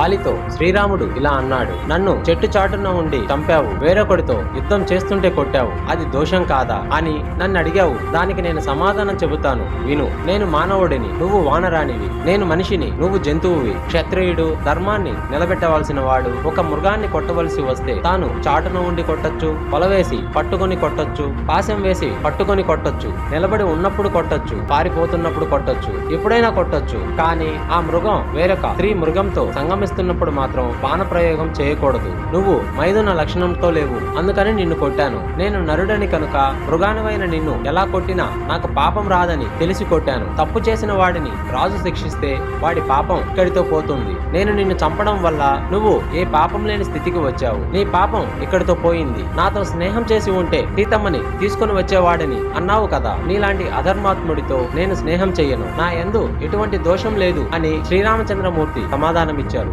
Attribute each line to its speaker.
Speaker 1: వాలితో శ్రీరాముడు ఇలా అన్నాడు నన్ను చెట్టు చాటున ఉండి చంపావు వేరొకడితో యుద్ధం చేస్తుంటే కొట్టావు అది దోషం కాదా? అని నన్ను అడిగావు. దానికి నేను సమాధానం చెబుతాను. విను నేను మానవుడిని నువ్వు వానరానివి నేను మనిషిని నువ్వు జంతువువి. క్షత్రియుడు ధర్మాన్ని నిలబెట్టవలసిన వాడు ఒక మృగాన్ని కొట్టవలసి వస్తే తాను చాటున ఉండి కొట్టొచ్చు పొలవేసి పట్టుకొని కొట్టొచ్చు పాశం వేసి పట్టుకొని కొట్టొచ్చు నిలబడి ఉన్నప్పుడు కొట్టొచ్చు పారిపోతున్నప్పుడు కొట్టొచ్చు ఎప్పుడైనా కొట్టొచ్చు. కానీ ఆ మృగం వేరొక స్త్రీ మృగంతో చేస్తున్నప్పుడు మాత్రం బాణ ప్రయోగం చేయకూడదు. నువ్వు మైదున లక్షణంతో లేవు. అందుకని నిన్ను కొట్టాను. నేను నరుడని కనుక మృగానమైన నిన్ను ఎలా కొట్టినా నాకు పాపం రాదని తెలిసి కొట్టాను. తప్పు చేసిన వాడిని రాజు శిక్షిస్తే వాడి పాపం ఇక్కడితో పోతుంది. నేను నిన్ను చంపడం వల్ల నువ్వు ఏ పాపం లేని స్థితికి వచ్చావు. నీ పాపం ఇక్కడితో పోయింది. నాతో స్నేహం చేసి ఉంటే సీతమ్మని తీసుకుని వచ్చేవాడిని అన్నావు కదా. నీలాంటి అధర్మాత్ముడితో నేను స్నేహం చెయ్యను. నా ఎందు ఎటువంటి దోషం లేదు అని శ్రీరామచంద్రమూర్తి సమాధానమిచ్చారు.